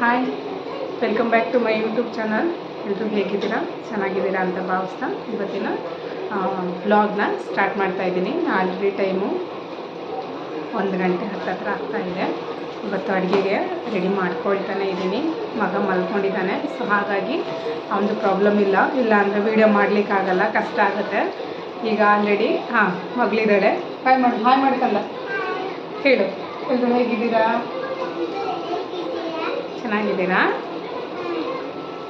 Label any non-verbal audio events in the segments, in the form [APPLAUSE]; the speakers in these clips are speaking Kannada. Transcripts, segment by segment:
Hi welcome back to my YouTube channel ಎಲ್ಲರೂ ಹೇಗಿದ್ದೀರಾ? ಚೆನ್ನಾಗಿದ್ದೀರಾ ಅಂತ ಭಾವಿಸ್ತಾ ಇವತ್ತಿನ ವ್ಲಾಗ್ನ ಸ್ಟಾರ್ಟ್ ಮಾಡ್ತಾ ಇದ್ದೀನಿ. ಆಲ್ರೆಡಿ ಟೈಮು ಒಂದು ಗಂಟೆ ಹತ್ತತ್ರ ಆಗ್ತಾ ಇದೆ. ಇವತ್ತು ಅಡುಗೆಗೆ ರೆಡಿ ಮಾಡ್ಕೊಳ್ತಾನೆ ಇದ್ದೀನಿ. ಮಗ ಮಲ್ಕೊಂಡಿದ್ದಾನೆ ಸೊ ಹಾಗಾಗಿ ಅವನದು ಪ್ರಾಬ್ಲಮ್ ಇಲ್ಲ. ಇಲ್ಲ ಅಂದರೆ ವೀಡಿಯೋ ಮಾಡಲಿಕ್ಕಾಗಲ್ಲ ಕಷ್ಟ ಆಗುತ್ತೆ. ಈಗ ಆಲ್ರೆಡಿ ಹಾಂ, ಮಗಳಿದ್ದಾಳೆ. ಹಾಯ್ ಮಾಡಿ, ಹಾಯ್ ಮಾಡ್ಕಲ್ಲ ಹೇಳು ಎಲ್ಲರೂ ಹೇಗಿದ್ದೀರಾ? ಚೆನ್ನಾಗಿದ್ದೀರಾ?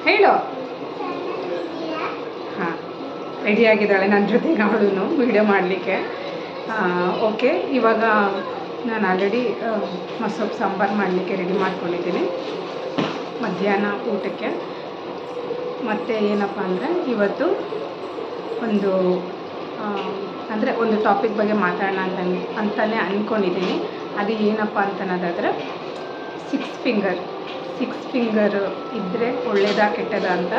ಹೇಳು. ಹಾಂ ರೆಡಿಯಾಗಿದ್ದಾಳೆ ನನ್ನ ಜೊತೆಗೆ ಅವಳು ವೀಡಿಯೋ ಮಾಡಲಿಕ್ಕೆ. ಓಕೆ ಇವಾಗ ನಾನು ಆಲ್ರೆಡಿ ಮಸೊಪ್ಪು ಸಾಂಬಾರು ಮಾಡಲಿಕ್ಕೆ ರೆಡಿ ಮಾಡ್ಕೊಂಡಿದ್ದೀನಿ. ಮಧ್ಯಾಹ್ನ ಊಟಕ್ಕೆ. ಮತ್ತು ಏನಪ್ಪ ಅಂದರೆ ಇವತ್ತು ಒಂದು ಅಂದರೆ ಒಂದು ಟಾಪಿಕ್ ಬಗ್ಗೆ ಮಾತಾಡೋಣ ಅಂತ ಅಂತಲೇ ಅಂದ್ಕೊಂಡಿದ್ದೀನಿ ಅದು ಏನಪ್ಪ ಅಂತನ್ನೋದಾದರೆ ಸಿಕ್ಸ್ ಫಿಂಗರ್ ಸಿಕ್ಸ್ ಫಿಂಗರ್ ಇದ್ದರೆ ಒಳ್ಳೆಯದಾ ಕೆಟ್ಟದಾ ಅಂತ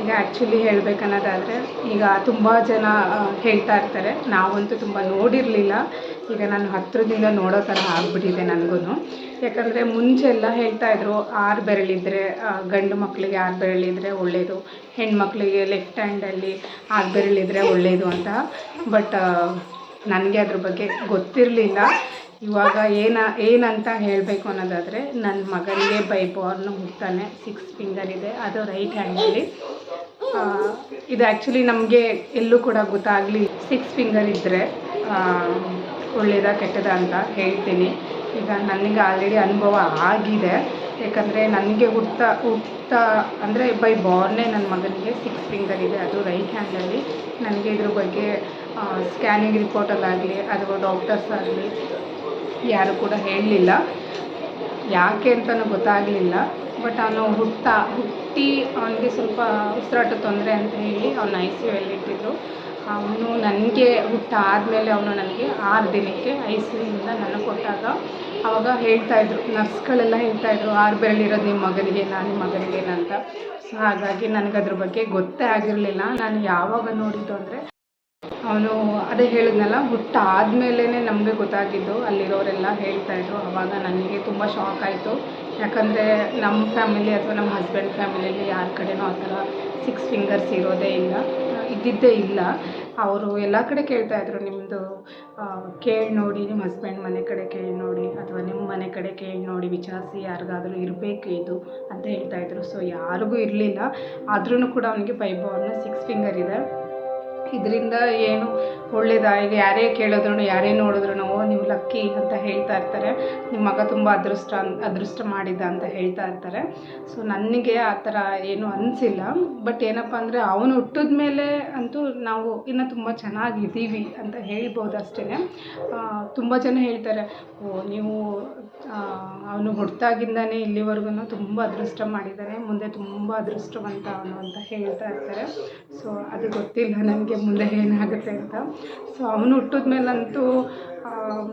ಈಗ ಆ್ಯಕ್ಚುಲಿ ಹೇಳಬೇಕನ್ನೋದಾದರೆ ಈಗ ತುಂಬ ಜನ ಹೇಳ್ತಾ ಇರ್ತಾರೆ. ನಾವಂತೂ ತುಂಬ ನೋಡಿರಲಿಲ್ಲ. ಈಗ ನಾನು ಹತ್ತಿರದಿಂದ ನೋಡೋ ಥರ ಆಗಿಬಿಟ್ಟಿದೆ ನನಗೂ ಯಾಕಂದರೆ ಮುಂಚೆ ಎಲ್ಲ ಹೇಳ್ತಾ ಇದ್ರು, ಆರು ಬೆರಳಿದ್ರೆ ಗಂಡು ಮಕ್ಕಳಿಗೆ ಆರು ಬೆರಳಿದ್ರೆ ಒಳ್ಳೆಯದು ಹೆಣ್ಮಕ್ಳಿಗೆ ಲೆಫ್ಟ್ ಹ್ಯಾಂಡಲ್ಲಿ ಆರು ಬೆರಳಿದ್ರೆ ಒಳ್ಳೆಯದು ಅಂತ. ಬಟ್ ನನಗೆ ಅದ್ರ ಬಗ್ಗೆ ಗೊತ್ತಿರಲಿಲ್ಲ. ಇವಾಗ ಏನ, ಏನಂತ ಹೇಳಬೇಕು ಅನ್ನೋದಾದರೆ ನನ್ನ ಮಗನಿಗೆ ಬೈ ಬಾರ್ನ್ ಹುಡ್ತಾನೆ ಸಿಕ್ಸ್ ಫಿಂಗರ್ ಇದೆ, ಅದು ರೈಟ್ ಹ್ಯಾಂಡಲ್ಲಿ ಇದು ಆ್ಯಕ್ಚುಲಿ ನಮಗೆ ಎಲ್ಲೂ ಕೂಡ ಗೊತ್ತಾಗಲಿ ಸಿಕ್ಸ್ ಫಿಂಗರ್ ಇದ್ದರೆ ಒಳ್ಳೇದಾ ಕೆಟ್ಟದ ಅಂತ ಹೇಳ್ತೀನಿ. ಈಗ ನನಗೆ ಆಲ್ರೆಡಿ ಅನುಭವ ಆಗಿದೆ. ಯಾಕಂದರೆ ನನಗೆ ಹುಟ್ಟ ಹುಟ್ಟ, ಅಂದರೆ ಬೈ ಬಾರ್ನೇ ನನ್ನ ಮಗನಿಗೆ ಸಿಕ್ಸ್ ಫಿಂಗರ್ ಇದೆ, ಅದು ರೈಟ್ ಹ್ಯಾಂಡಲ್ಲಿ ನನಗೆ ಇದ್ರ ಬಗ್ಗೆ ಸ್ಕ್ಯಾನಿಂಗ್ ರಿಪೋರ್ಟಲ್ಲಾಗಲಿ ಅಥವಾ ಡಾಕ್ಟರ್ಸ್ ಆಗಲಿ ಯಾರು ಕೂಡ ಹೇಳಲಿಲ್ಲ. ಯಾಕೆ ಅಂತಲೂ ಗೊತ್ತಾಗಲಿಲ್ಲ. ಬಟ್ ಅವನು ಹುಟ್ಟ, ಹುಟ್ಟಿ ಅವನಿಗೆ ಸ್ವಲ್ಪ ಉಸಿರಾಟ ತೊಂದರೆ ಅಂತ ಹೇಳಿ ಅವನ ಐ ಸಿ ಯುಲ್ಲಿ ಇಟ್ಟಿದ್ರು. ಅವನು ನನಗೆ ಹುಟ್ಟಾದಮೇಲೆ ಅವನು ನನಗೆ ಆರು ದಿನಕ್ಕೆ ಐ ಸಿ ಯುಯಿಂದ ನನಗೆ ಕೊಟ್ಟಾಗ ಅವಾಗ ಹೇಳ್ತಾಯಿದ್ರು ನರ್ಸ್ಗಳೆಲ್ಲ ಹೇಳ್ತಾಯಿದ್ರು ಆರು ಬೆರಳಿರೋದು ನಿಮ್ಮ ಮಗನಿಗೆ ನಾನು ನಿಮ್ಮ ಮಗನಿಗೆ ಅಂತ. ಸೊ ಹಾಗಾಗಿ ನನಗೆ ಅದ್ರ ಬಗ್ಗೆ ಗೊತ್ತೇ ಆಗಿರಲಿಲ್ಲ. ನಾನು ಯಾವಾಗ ನೋಡಿದ್ದು ಅಂದರೆ ಅವನು ಅದೇ ಹೇಳಿದ್ನಲ್ಲ ಹುಟ್ಟಾದ್ಮೇಲೆ ನಮಗೆ ಗೊತ್ತಾಗಿದ್ದು, ಅಲ್ಲಿರೋರೆಲ್ಲ ಹೇಳ್ತಾಯಿದ್ರು ಆವಾಗ ನನಗೆ ತುಂಬ ಶಾಕ್ ಆಯಿತು. ಯಾಕಂದರೆ ನಮ್ಮ ಫ್ಯಾಮಿಲಿ ಅಥವಾ ನಮ್ಮ ಹಸ್ಬೆಂಡ್ ಫ್ಯಾಮಿಲಿಯಲ್ಲಿ ಯಾರ ಕಡೆನೂ ಆ ಥರ ಸಿಕ್ಸ್ ಫಿಂಗರ್ಸ್ ಇರೋದೇ ಇಲ್ಲ. ಇದ್ದಿದ್ದೇ ಇಲ್ಲ. ಅವರು ಎಲ್ಲ ಕಡೆ ಕೇಳ್ತಾಯಿದ್ರು ನಿಮ್ಮದು ಕೇಳಿ ನೋಡಿ ನಿಮ್ಮ ಹಸ್ಬೆಂಡ್ ಮನೆ ಕಡೆ ಕೇಳಿ ನೋಡಿ, ಅಥವಾ ನಿಮ್ಮ ಮನೆ ಕಡೆ ಕೇಳಿ ನೋಡಿ, ವಿಚಾರಿಸಿ ಯಾರಿಗಾದರೂ ಇರಬೇಕು ಇದು, ಅಂತ ಹೇಳ್ತಾಯಿದ್ರು ಸೊ ಯಾರಿಗೂ ಇರಲಿಲ್ಲ. ಆದ್ರೂ ಕೂಡ ಅವನಿಗೆ ಪೈಬಾರ್ನ ಸಿಕ್ಸ್ ಫಿಂಗರ್ ಇದೆ. ಇದರಿಂದ ಏನು ಒಳ್ಳೇದಾ? ಈಗ ಯಾರೇ ಕೇಳಿದ್ರು ಯಾರೇ ನೋಡಿದ್ರು ಓ, ನೀವು ಲಕ್ಕಿ ಅಂತ ಹೇಳ್ತಾ ಇರ್ತಾರೆ. ನಿಮ್ಮ ಮಗ ತುಂಬ ಅದೃಷ್ಟ ಅದೃಷ್ಟ ಮಾಡಿದ್ದ ಅಂತ ಹೇಳ್ತಾ ಇರ್ತಾರೆ. ಸೊ ನನಗೆ ಆ ಥರ ಏನು ಅನಿಸಿಲ್ಲ. ಬಟ್ ಏನಪ್ಪ ಅಂದರೆ, ಅವನು ಹುಟ್ಟಿದ ಮೇಲೆ ಅಂತೂ ನಾವು ಇನ್ನೂ ತುಂಬ ಚೆನ್ನಾಗಿದ್ದೀವಿ ಅಂತ ಹೇಳ್ಬೋದು ಅಷ್ಟೇ ತುಂಬ ಜನ ಹೇಳ್ತಾರೆ, ಓ, ನೀವು ಅವನು ಹುಟ್ಟಾಗಿಂದನೇ ಇಲ್ಲಿವರೆಗೂ ತುಂಬ ಅದೃಷ್ಟ ಮಾಡಿದ್ದಾನೆ ಮುಂದೆ ತುಂಬ ಅದೃಷ್ಟವಂತ ಅವನು ಅಂತ ಹೇಳ್ತಾ ಇರ್ತಾರೆ. ಸೊ ಅದು ಗೊತ್ತಿಲ್ಲ ನನಗೆ ಮುಂದೆ ಏನಾಗುತ್ತೆ ಅಂತ. ಸೊ ಅವನು ಹುಟ್ಟಿದ ಮೇಲಂತೂ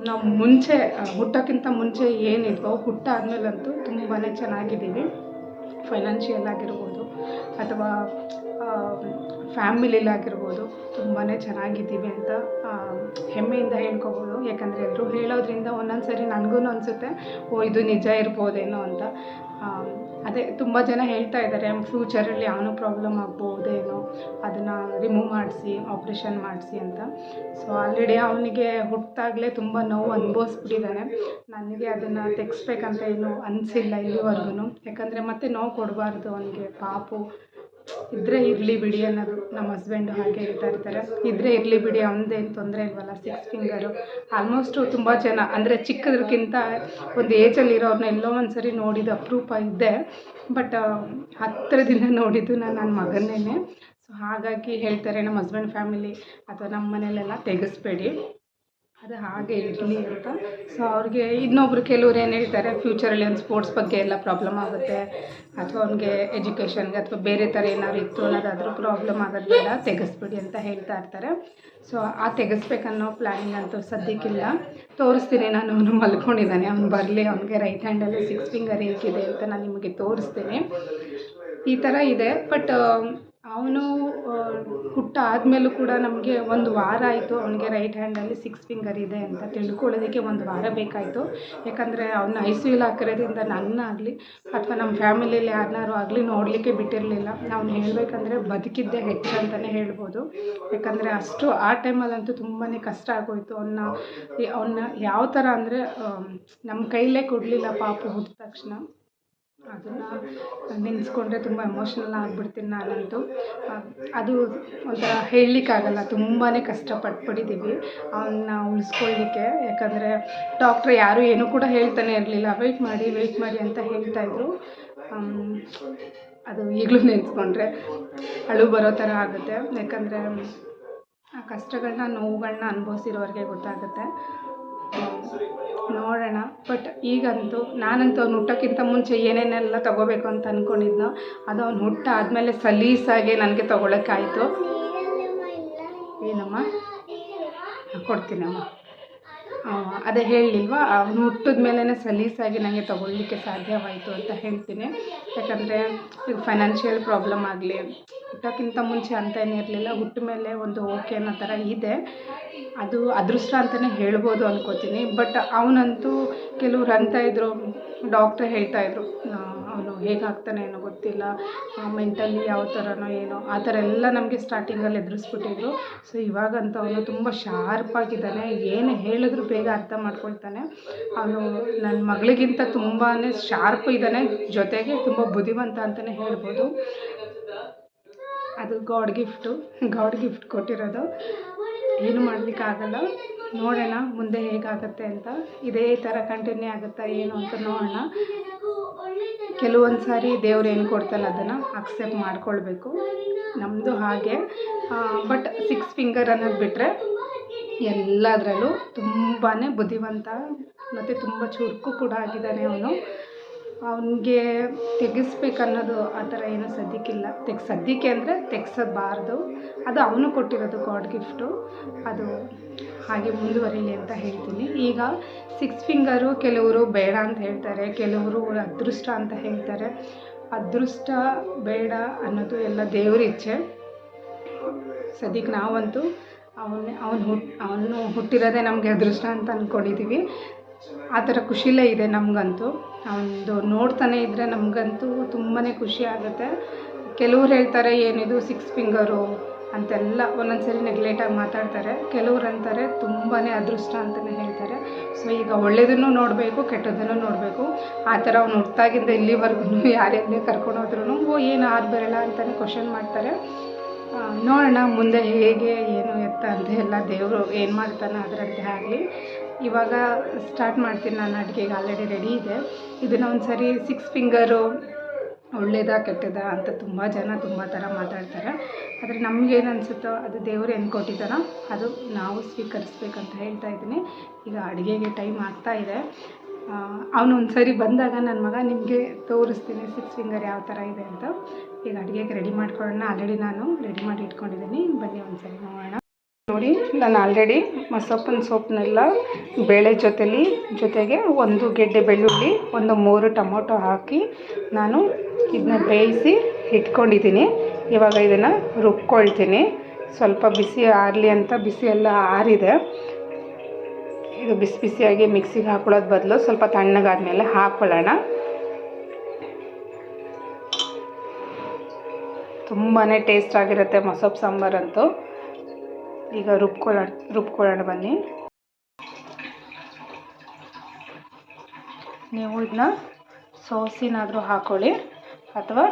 ನಾವು ಮುಂಚೆ, ಹುಟ್ಟೋಕ್ಕಿಂತ ಮುಂಚೆ ಏನಿದ್ವೋ ಹುಟ್ಟಾದ್ಮೇಲಂತೂ ತುಂಬಾ ಚೆನ್ನಾಗಿದ್ದೀವಿ. ಫೈನಾನ್ಷಿಯಲ್ ಆಗಿರ್ಬೋದು ಅಥವಾ ಫ್ಯಾಮಿಲಿಲಾಗಿರ್ಬೋದು ತುಂಬಾ ಚೆನ್ನಾಗಿದ್ದೀವಿ ಅಂತ ಹೆಮ್ಮೆಯಿಂದ ಹೇಳ್ಕೊಬೋದು. ಯಾಕಂದರೆ ಎಲ್ಲರೂ ಹೇಳೋದ್ರಿಂದ ಒಂದೊಂದು ಸರಿ ನನಗೂ ಅನಿಸುತ್ತೆ, ಓ, ಇದು ನಿಜ ಇರ್ಬೋದೇನೋ ಅಂತ. ಅದೇ ತುಂಬ ಜನ ಹೇಳ್ತಾ ಇದ್ದಾರೆ ಫ್ಯೂಚರಲ್ಲಿ ಅವನು ಪ್ರಾಬ್ಲಮ್ ಆಗ್ಬೋದೇನೋ ಅದನ್ನು ರಿಮೂವ್ ಮಾಡಿಸಿ ಆಪ್ರೇಷನ್ ಮಾಡಿಸಿ ಅಂತ. ಸೊ ಆಲ್ರೆಡಿ ಅವನಿಗೆ ಹುಟ್ಟಾಗಲೇ ತುಂಬ ನೋವು ಅನುಭವಿಸ್ಬಿಟ್ಟಿದ್ದಾನೆ ನನಗೆ ಅದನ್ನು ತೆಗೆಸ್ಬೇಕಂತ ಏನು ಅನಿಸಿಲ್ಲ ಇಲ್ಲಿವರೆಗೂ ಯಾಕಂದರೆ ಮತ್ತೆ ನೋವು ಕೊಡಬಾರ್ದು ಅವನಿಗೆ, ಪಾಪು. ಇದ್ದರೆ ಇರಲಿ ಬಿಡಿ ಅನ್ನೋದು ನಮ್ಮ ಹಸ್ಬೆಂಡು ಹಾಗೆ ಹೇಳ್ತಾ ಇರ್ತಾರೆ. ಇದ್ದರೆ ಇರಲಿ ಬಿಡಿ ಅವನದೇನು ತೊಂದರೆ ಇಲ್ವಲ್ಲ ಸಿಕ್ಸ್ ಫಿಂಗರು ಆಲ್ಮೋಸ್ಟು ತುಂಬ ಜನ, ಅಂದರೆ ಚಿಕ್ಕದ್ರಕ್ಕಿಂತ ಒಂದು ಏಜಲ್ಲಿ ಇರೋರನ್ನ ಎಲ್ಲೋ ಒಂದು ನೋಡಿದ ಅಪರೂಪ ಇದೆ. ಬಟ್ ಹತ್ತಿರದಿಂದ ನೋಡಿದ್ದು ನಾನು ನನ್ನ ಮಗನ್ನೇ ಸೊ ಹಾಗಾಗಿ ಹೇಳ್ತಾರೆ, ನಮ್ಮ ಹಸ್ಬೆಂಡ್ ಫ್ಯಾಮಿಲಿ ಅಥವಾ ನಮ್ಮ ಮನೇಲೆಲ್ಲ ತೆಗೆಸ್ಬೇಡಿ. ಅದು ಹಾಗೆ ಇರಲಿ ಅಂತ. ಸೊ ಅವ್ರಿಗೆ ಇನ್ನೊಬ್ರು ಕೆಲವ್ರು ಏನು ಹೇಳ್ತಾರೆ ಫ್ಯೂಚರಲ್ಲಿ ಒಂದು ಸ್ಪೋರ್ಟ್ಸ್ ಬಗ್ಗೆ ಎಲ್ಲ ಪ್ರಾಬ್ಲಮ್ ಆಗುತ್ತೆ. ಅಥವಾ ಅವ್ನಿಗೆ ಎಜುಕೇಷನ್ಗೆ ಅಥವಾ ಬೇರೆ ಥರ ಏನಾದ್ರು ಇತ್ತು ಅನ್ನೋದಾದರೂ ಪ್ರಾಬ್ಲಮ್ ಆಗೋದು ಬೇಡ ತೆಗೆಸ್ಬಿಡಿ ಅಂತ ಹೇಳ್ತಾ ಇರ್ತಾರೆ. ಸೊ ಆ ತೆಗೆಸ್ಬೇಕನ್ನೋ ಪ್ಲ್ಯಾನಿಂಗ್ ಅಂತೂ ಸದ್ಯಕ್ಕಿಲ್ಲ. ತೋರಿಸ್ತೀನಿ ನಾನು ಅವನು ಮಲ್ಕೊಂಡಿದ್ದಾನೆ. ಅವ್ನು ಬರಲಿ, ಅವ್ನಿಗೆ ರೈಟ್ ಹ್ಯಾಂಡಲ್ಲಿ ಸಿಕ್ಸ್ ಫಿಂಗರ್ ಹೇಗಿದೆ ಅಂತ ನಾನು ನಿಮಗೆ ತೋರಿಸ್ತೀನಿ. ಈ ಥರ ಇದೆ. ಬಟ್ ಅವನು ಹುಟ್ಟ ಆದಮೇಲೂ ಕೂಡ ನಮಗೆ ಒಂದು ವಾರ ಆಯಿತು ಅವನಿಗೆ ರೈಟ್ ಹ್ಯಾಂಡಲ್ಲಿ ಸಿಕ್ಸ್ ಫಿಂಗರ್ ಇದೆ ಅಂತ ತಿಳ್ಕೊಳ್ಳೋದಕ್ಕೆ ಒಂದು ವಾರ ಬೇಕಾಯಿತು. ಯಾಕಂದರೆ ಅವನ್ನ ಐ ಸಿ ಯುಲಿ ಹಾಕಿರೋದ್ರಿಂದ ನನ್ನಾಗಲಿ ಅಥವಾ ನಮ್ಮ ಫ್ಯಾಮಿಲಿಯಲ್ಲಿ ಯಾರನ್ನಾರು ಆಗಲಿ ನೋಡಲಿಕ್ಕೆ ಬಿಟ್ಟಿರಲಿಲ್ಲ. ನಾವು ಹೇಳಬೇಕಂದ್ರೆ ಬದುಕಿದ್ದೇ ಹೆಚ್ಚು ಅಂತಲೇ ಹೇಳ್ಬೋದು. ಯಾಕಂದರೆ ಅಷ್ಟು ಆ ಟೈಮಲ್ಲಂತೂ ತುಂಬಾ ಕಷ್ಟ ಆಗೋಯಿತು. ಅವನ್ನ ಅವನ್ನ ಯಾವ ಥರ ಅಂದರೆ ನಮ್ಮ ಕೈಲೇ ಕೊಡಲಿಲ್ಲ ಪಾಪ ಹುಟ್ಟಿದ ತಕ್ಷಣ. ಅದನ್ನು ನೆನೆಸ್ಕೊಂಡ್ರೆ ತುಂಬ ಎಮೋಷ್ನಲ್ ಆಗಿಬಿಡ್ತೀನಿ ನಾನಂತೂ. ಅದು ಒಂಥರ ಹೇಳಲಿಕ್ಕಾಗಲ್ಲ ತುಂಬಾ ಕಷ್ಟಪಟ್ಬಿಟ್ಟಿದ್ದೀವಿ ಅವನ್ನ ಉಳಿಸ್ಕೊಳ್ಳಿಕ್ಕೆ, ಯಾಕಂದರೆ ಡಾಕ್ಟ್ರ್ ಯಾರೂ ಏನೂ ಕೂಡ ಹೇಳ್ತಾನೆ ಇರಲಿಲ್ಲ. ವೆಯ್ಟ್ ಮಾಡಿ ವೆಯ್ಟ್ ಮಾಡಿ ಅಂತ ಹೇಳ್ತಾಯಿದ್ರು ಅದು ಈಗಲೂ ನೆನೆಸ್ಕೊಂಡ್ರೆ ಅಳು ಬರೋ ಥರ ಆಗುತ್ತೆ. ಯಾಕಂದರೆ ಆ ಕಷ್ಟಗಳನ್ನ ನೋವುಗಳನ್ನ ಅನುಭವಿಸಿರೋರಿಗೆ ಗೊತ್ತಾಗುತ್ತೆ. ನೋಡೋಣ. ಬಟ್ ಈಗಂತೂ ನಾನಂತೂ ಅವ್ನು ಹುಟ್ಟೋಕ್ಕಿಂತ ಮುಂಚೆ ಏನೇನೆಲ್ಲ ತೊಗೋಬೇಕು ಅಂತ ಅಂದ್ಕೊಂಡಿದ್ನೋ ಅದು ಅವ್ನು ಹುಟ್ಟ ಆದಮೇಲೆ ಸಲೀಸಾಗಿ ನನಗೆ ತೊಗೊಳಕ್ಕಾಯಿತು. ಏನಮ್ಮ? ಕೊಡ್ತೀನಮ್ಮ. ಅದೇ ಹೇಳಲಿಲ್ವಾ ಅವನು ಹುಟ್ಟಿದ ಮೇಲೇ ಸಲೀಸಾಗಿ ನನಗೆ ತೊಗೊಳ್ಲಿಕ್ಕೆ ಸಾಧ್ಯವಾಯಿತು ಅಂತ ಹೇಳ್ತೀನಿ. ಯಾಕಂದರೆ ಈಗ ಫೈನಾನ್ಷಿಯಲ್ ಪ್ರಾಬ್ಲಮ್ ಆಗಲಿ, ಹುಟ್ಟೋಕ್ಕಿಂತ ಮುಂಚೆ ಅಂತ ಏನಿರಲಿಲ್ಲ ಹುಟ್ಟ ಮೇಲೆ ಒಂದು ಓಕೆ ಅನ್ನೋ ಥರ ಇದೆ. ಅದು ಅದೃಷ್ಟ ಅಂತಲೇ ಹೇಳ್ಬೋದು ಅನ್ಕೋತೀನಿ. ಬಟ್ ಅವನಂತೂ ಕೆಲವ್ರು ಅಂತ ಇದ್ದರು ಡಾಕ್ಟ್ರ್ ಹೇಳ್ತಾಯಿದ್ರು ಅವನು ಹೇಗಾಗ್ತಾನೆ ಏನೋ ಗೊತ್ತಿಲ್ಲ. ಮೆಂಟಲಿ ಯಾವ ಥರನೋ ಏನೋ, ಆ ಥರ ಎಲ್ಲ ನಮಗೆ ಸ್ಟಾರ್ಟಿಂಗಲ್ಲಿ ಎದುರಿಸ್ಬಿಟ್ಟಿದ್ರು. ಸೊ ಇವಾಗಂತೂ ಅವನು ತುಂಬ ಶಾರ್ಪಾಗಿದ್ದಾನೆ ಏನು ಹೇಳಿದ್ರು ಬೇಗ ಅರ್ಥ ಮಾಡ್ಕೊಳ್ತಾನೆ. ಅವನು ನನ್ನ ಮಗಳಿಗಿಂತ ತುಂಬಾ ಶಾರ್ಪ್ ಇದ್ದಾನೆ. ಜೊತೆಗೆ ತುಂಬ ಬುದ್ಧಿವಂತ ಅಂತಲೇ ಹೇಳ್ಬೋದು. ಅದು ಗಾಡ್ ಗಿಫ್ಟು. ಗಾಡ್ ಗಿಫ್ಟ್ ಕೊಟ್ಟಿರೋದು. ಏನು ಮಾಡಲಿಕ್ಕಾಗಲ್ಲ. ನೋಡೋಣ ಮುಂದೆ ಹೇಗಾಗುತ್ತೆ ಅಂತ. ಇದೇ ಥರ ಕಂಟಿನ್ಯೂ ಆಗುತ್ತಾ ಏನು ಅಂತ ನೋಡೋಣ. ಕೆಲವೊಂದು ಸಾರಿ ದೇವ್ರು ಏನು ಕೊಡ್ತಾನೆ ಅದನ್ನು ಅಕ್ಸೆಪ್ಟ್ ಮಾಡ್ಕೊಳ್ಬೇಕು. ನಮ್ಮದು ಹಾಗೆ. ಬಟ್ ಸಿಕ್ಸ್ ಫಿಂಗರ್ ಅನ್ನೋದು ಬಿಟ್ಟರೆ ಎಲ್ಲದರಲ್ಲೂ ತುಂಬಾ ಬುದ್ಧಿವಂತ ಮತ್ತು ತುಂಬ ಚುರುಕು ಕೂಡ ಆಗಿದ್ದಾನೆ ಅವನು. ಅವನಿಗೆ ತೆಗೆಸ್ಬೇಕನ್ನೋದು ಆ ಥರ ಏನೂ ಸದ್ಯಕ್ಕಿಲ್ಲ. ತೆಗ್, ಸದ್ಯಕ್ಕೆ ಅಂದರೆ ತೆಗ್ಸಬಾರ್ದು. ಅದು ಅವನು ಕೊಟ್ಟಿರೋದು ಗಾಡ್ ಗಿಫ್ಟು ಅದು ಹಾಗೆ ಮುಂದುವರಿಲಿ ಅಂತ ಹೇಳ್ತೀನಿ. ಈಗ ಸಿಕ್ಸ್ ಫಿಂಗರು ಕೆಲವರು ಬೇಡ ಅಂತ ಹೇಳ್ತಾರೆ, ಕೆಲವರು ಅದೃಷ್ಟ ಅಂತ ಹೇಳ್ತಾರೆ. ಅದೃಷ್ಟ, ಬೇಡ ಅನ್ನೋದು ಎಲ್ಲ ದೇವ್ರ ಇಚ್ಛೆ. ಸದ್ಯಕ್ಕೆ ನಾವಂತೂ ಅವನ್ನ ಅವನು ಹುಟ್, ಅವನು ಹುಟ್ಟಿರೋದೇ ನಮಗೆ ಅದೃಷ್ಟ ಅಂತ ಅಂದ್ಕೊಂಡಿದ್ದೀವಿ ಆ ಥರ ಖುಷಿಲೇ ಇದೆ ನಮಗಂತೂ. ಅವನದು ನೋಡ್ತಾನೆ ಇದ್ದರೆ ನಮಗಂತೂ ತುಂಬಾ ಖುಷಿ ಆಗುತ್ತೆ. ಕೆಲವ್ರು ಹೇಳ್ತಾರೆ, ಏನಿದು ಸಿಕ್ಸ್ ಫಿಂಗರು ಅಂತೆಲ್ಲ ಒಂದೊಂದು ಸರಿ ನೆಗ್ಲೆಟಾಗಿ ಮಾತಾಡ್ತಾರೆ. ಕೆಲವ್ರು ಅಂತಾರೆ ತುಂಬಾ ಅದೃಷ್ಟ ಅಂತಲೇ ಹೇಳ್ತಾರೆ. ಸೊ ಈಗ ಒಳ್ಳೆಯದನ್ನು ನೋಡಬೇಕು, ಕೆಟ್ಟದ್ದನ್ನು ನೋಡಬೇಕು. ಆ ಥರ ಅವ್ನು ಹುಟ್ಟಾಗಿಂದ ಇಲ್ಲಿವರೆಗೂ [LAUGHS] ಯಾರ್ಯಾರನ್ನೇ ಕರ್ಕೊಂಡು ಓ, ಏನು ಆರು ಬರಲ್ಲ ಅಂತಲೇ ಕ್ವಶನ್ ಮಾಡ್ತಾರೆ. ನೋಡೋಣ ಮುಂದೆ ಹೇಗೆ, ಏನು ಎತ್ತ ಅಂತ ಎಲ್ಲ ದೇವರು ಏನು ಮಾಡ್ತಾನೆ ಅದರಂತೆ ಆಗಲಿ. ಇವಾಗ ಸ್ಟಾರ್ಟ್ ಮಾಡ್ತೀನಿ, ನಾನು ಅಡುಗೆಗೆ ಆಲ್ರೆಡಿ ರೆಡಿ ಇದೆ. ಇದನ್ನು ಒಂದು ಸರಿ ಸಿಕ್ಸ್ ಫಿಂಗರು ಒಳ್ಳೇದಾ, ಕೆಟ್ಟದಾ ಅಂತ ತುಂಬ ಜನ ತುಂಬ ಥರ ಮಾತಾಡ್ತಾರೆ. ಆದರೆ ನಮಗೇನು ಅನಿಸುತ್ತೋ ಅದು ದೇವ್ರು ಏನು ಕೊಟ್ಟಿದ್ದಾರೋ ಅದು ನಾವು ಸ್ವೀಕರಿಸ್ಬೇಕಂತ ಹೇಳ್ತಾ ಇದ್ದೀನಿ. ಈಗ ಅಡುಗೆಗೆ ಟೈಮ್ ಆಗ್ತಾ ಇದೆ. ಅವನು ಒಂದು ಸರಿ ಬಂದಾಗ ನನ್ನ ಮಗ ನಿಮಗೆ ತೋರಿಸ್ತೀನಿ ಸಿಕ್ಸ್ ಫಿಂಗರ್ ಯಾವ ಥರ ಇದೆ ಅಂತ. ಈಗ ಅಡುಗೆಗೆ ರೆಡಿ ಮಾಡ್ಕೊಳ್ಳೋಣ. ಆಲ್ರೆಡಿ ನಾನು ರೆಡಿ ಮಾಡಿ ಇಟ್ಕೊಂಡಿದ್ದೀನಿ. ಬನ್ನಿ ಒಂದು ಸರಿ ನೋಡೋಣ. ನೋಡಿ, ನಾನು ಆಲ್ರೆಡಿ ಮಸೊಪ್ಪಿನ ಸೊಪ್ಪನ್ನೆಲ್ಲ ಬೇಳೆ ಜೊತೇಲಿ, ಜೊತೆಗೆ ಒಂದು ಗೆಡ್ಡೆ ಬೆಳ್ಳುಳ್ಳಿ, ಒಂದು ಮೂರು ಟೊಮೊಟೊ ಹಾಕಿ ನಾನು ಇದನ್ನ ಬೇಯಿಸಿ ಇಟ್ಕೊಂಡಿದ್ದೀನಿ. ಇವಾಗ ಇದನ್ನು ರುಬ್ಕೊಳ್ತೀನಿ. ಸ್ವಲ್ಪ ಬಿಸಿ ಆರಲಿ ಅಂತ ಬಿಸಿ ಎಲ್ಲ ಆರಿದೆ. ಇದು ಬಿಸಿ ಬಿಸಿಯಾಗಿ ಮಿಕ್ಸಿಗೆ ಹಾಕೊಳ್ಳೋದು ಬದಲು ಸ್ವಲ್ಪ ತಣ್ಣಗಾದ್ಮೇಲೆ ಹಾಕ್ಕೊಳ್ಳೋಣ ತುಂಬಾ ಟೇಸ್ಟ್ ಆಗಿರುತ್ತೆ ಮೊಸಪ್ಪು ಸಾಂಬಾರಂತೂ. ಈಗ ರುಬ್ಕೊಳ್ಳೋಣ ರುಬ್ಕೊಳ್ಳೋಣ ಬನ್ನಿ. ನೀವು ಇದನ್ನ ಸೋಸಿನಾದರೂ ಹಾಕ್ಕೊಳ್ಳಿ ಅಥವಾ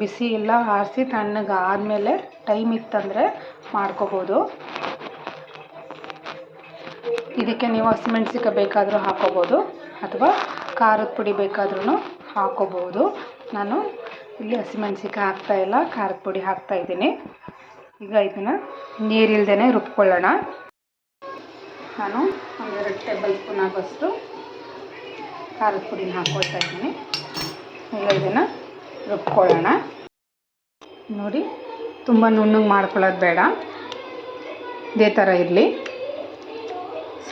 ಬಿಸಿ ಎಲ್ಲ ಆರಿಸಿ ತಣ್ಣಗೆ ಆದಮೇಲೆ ಟೈಮ್ ಇತ್ತಂದರೆ ಮಾಡ್ಕೋಬೋದು. ಇದಕ್ಕೆ ನೀವು ಹಸಿಮೆಣ್ಸಿಕಾಯಿ ಬೇಕಾದರೂ ಹಾಕೋಬೋದು. ಅಥವಾ ಖಾರದ ಪುಡಿ ಬೇಕಾದ್ರೂ ಹಾಕೋಬೋದು. ನಾನು ಇಲ್ಲಿ ಹಸಿಮೆಣ್ಸಿಕಾಯಿ ಹಾಕ್ತಾಯಿಲ್ಲ ಖಾರದ ಪುಡಿ ಹಾಕ್ತಾಯಿದ್ದೀನಿ ಈಗ ಇದನ್ನು ನೀರಿಲ್ದೇ ರುಬ್ಕೊಳ್ಳೋಣ. ನಾನು ಒಂದೆರಡು ಟೇಬಲ್ ಸ್ಪೂನ್ ಆಗೋಷ್ಟು ಖಾರದ ಪುಡಿನ ಹಾಕ್ಕೊಳ್ತಾ ಇದ್ದೀನಿ. ಈಗ ಇದನ್ನು ರುಬ್ಕೊಳ್ಳೋಣ. ನೋಡಿ, ತುಂಬ ನುಣ್ಣಗೆ ಮಾಡ್ಕೊಳ್ಳೋದು ಬೇಡ. ಇದೇ ಥರ ಇರಲಿ.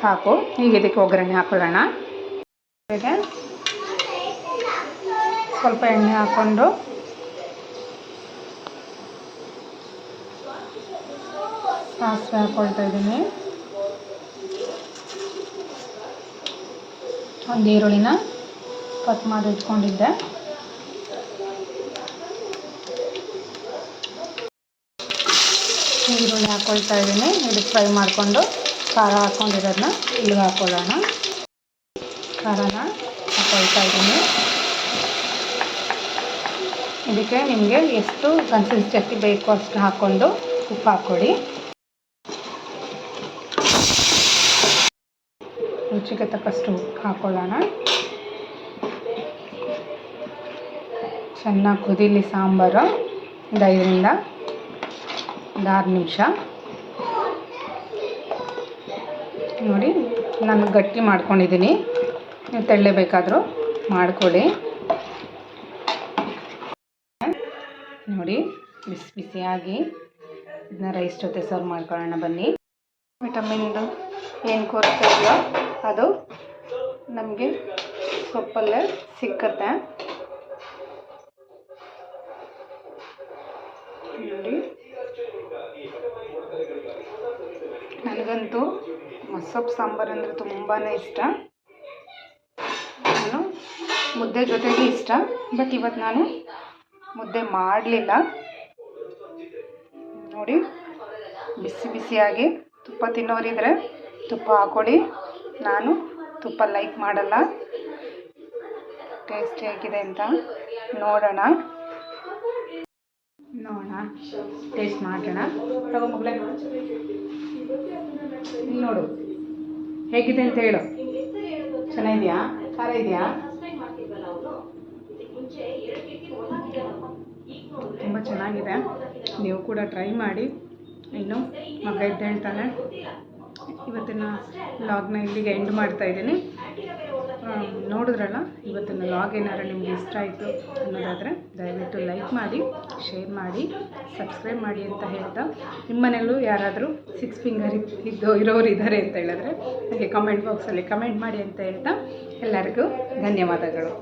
ಸಾಕು. ಈಗ ಇದಕ್ಕೆ ಒಗ್ಗರಣೆ ಹಾಕೊಳ್ಳೋಣ. ಸ್ವಲ್ಪ ಎಣ್ಣೆ ಹಾಕ್ಕೊಂಡು ಸಾಸಿವೆ ಹಾಕ್ಕೊಳ್ತಾ ಇದ್ದೀನಿ. ಒಂದು ಈರುಳ್ಳಿನ ಕಟ್ ಮಾಡಿ ಇಟ್ಕೊಂಡಿದ್ದೆ. ಈರುಳ್ಳಿ ಹಾಕ್ಕೊಳ್ತಾ ಇದ್ದೀನಿ. ಇದಕ್ಕೆ ಫ್ರೈ ಮಾಡಿಕೊಂಡು ಖಾರ ಹಾಕ್ಕೊಂಡಿರೋದನ್ನ ಇಲ್ಲಿ ಹಾಕ್ಕೊಳ್ಳೋಣ ಖಾರನ ಹಾಕ್ಕೊಳ್ತಾ ಇದ್ದೀನಿ. ಇದಕ್ಕೆ ನಿಮಗೆ ಎಷ್ಟು ಕನ್ಸಿಸ್ಟೆನ್ಸಿ ಬೇಕು ಅಷ್ಟು ಹಾಕ್ಕೊಂಡು ಉಪ್ಪು ಹಾಕ್ಕೊಡಿ. ರುಚಿಗೆ ತಕ್ಕಷ್ಟು ಹಾಕೊಳ್ಳೋಣ. ಚೆನ್ನಾಗಿ ಕುದೀಲಿ ಸಾಂಬಾರು. ಒಂದು ಐದರಿಂದ ಒಂದು ಆರು ನಿಮಿಷ. ನೋಡಿ, ನಾನು ಗಟ್ಟಿ ಮಾಡ್ಕೊಂಡಿದ್ದೀನಿ. ನೀವು ತೆಳ್ಳೆ ಬೇಕಾದರೂ ಮಾಡ್ಕೊಳ್ಳಿ. ನೋಡಿ, ಬಿಸಿ ಬಿಸಿಯಾಗಿ ಇದನ್ನ ರೈಸ್ ಜೊತೆ ಸರ್ವ್ ಮಾಡ್ಕೊಳ್ಳೋಣ ಬನ್ನಿ. ವಿಟಮಿನ್ದು ಏನು ಕೊರತೆ ಇದೆಯೋ ಅದು ನಮಗೆ ಸೊಪ್ಪಲ್ಲೇ ಸಿಕ್ಕತ್ತೆ. ನೋಡಿ. ನನಗಂತೂ ಮಸೊಪ್ಪು ಸಾಂಬಾರು ಅಂದರೆ ತುಂಬಾ ಇಷ್ಟ. ನಾನು ಮುದ್ದೆ ಜೊತೆಗೆ ಇಷ್ಟ. ಬಟ್ ಇವತ್ತು ನಾನು ಮುದ್ದೆ ಮಾಡಲಿಲ್ಲ. ನೋಡಿ, ಬಿಸಿ ಬಿಸಿಯಾಗಿ ತುಪ್ಪ ತಿನ್ನೋರಿದ್ರೆ ತುಪ್ಪ ಹಾಕ್ಕೊಡಿ ನಾನು ತುಪ್ಪ ಲೈಕ್ ಮಾಡಲ್ಲ. ಟೇಸ್ಟ್ ಹೇಗಿದೆ ಅಂತ ನೋಡೋಣ. ನೋಡೋಣ. ಟೇಸ್ಟ್ ಮಾಡೋಣ. ತಗೋ ಮಗಳೇ. ಇಲ್ಲಿ ನೋಡು. ಹೇಗಿದೆ ಅಂತ ಹೇಳು. ಚೆನ್ನಾಗಿದೆಯಾ? ಖಾರ ಇದೆಯಾ? ತುಂಬ ಚೆನ್ನಾಗಿದೆ. ನೀವು ಕೂಡ ಟ್ರೈ ಮಾಡಿ. ಇನ್ನು ಮಗ ಎದ್ದೇಳ್ತಾನೆ ಇವತ್ತಿನ ಲಾಗ್ನ ಇಲ್ಲಿಗೆ ಎಂಡ್ ಮಾಡ್ತಾ ಇದ್ದೀನಿ. ನೋಡಿದ್ರಲ್ಲ, ಇವತ್ತಿನ ಲಾಗ್ ಏನಾದ್ರು ನಿಮ್ಗೆ ಇಷ್ಟ ಆಯಿತು ಅನ್ನೋದಾದರೆ ದಯವಿಟ್ಟು ಲೈಕ್ ಮಾಡಿ ಶೇರ್ ಮಾಡಿ ಸಬ್ಸ್ಕ್ರೈಬ್ ಮಾಡಿ ಅಂತ ಹೇಳ್ತಾ ನಿಮ್ಮನೆಯಲ್ಲೂ ಯಾರಾದರೂ ಸಿಕ್ಸ್ ಫಿಂಗರ್ ಇದ್ದು ಇರೋರು ಇದ್ದಾರೆ ಅಂತ ಹೇಳಿದ್ರೆ ನನಗೆ ಕಮೆಂಟ್ ಬಾಕ್ಸಲ್ಲಿ ಕಮೆಂಟ್ ಮಾಡಿ ಅಂತ ಹೇಳ್ತಾ ಎಲ್ಲರಿಗೂ ಧನ್ಯವಾದಗಳು.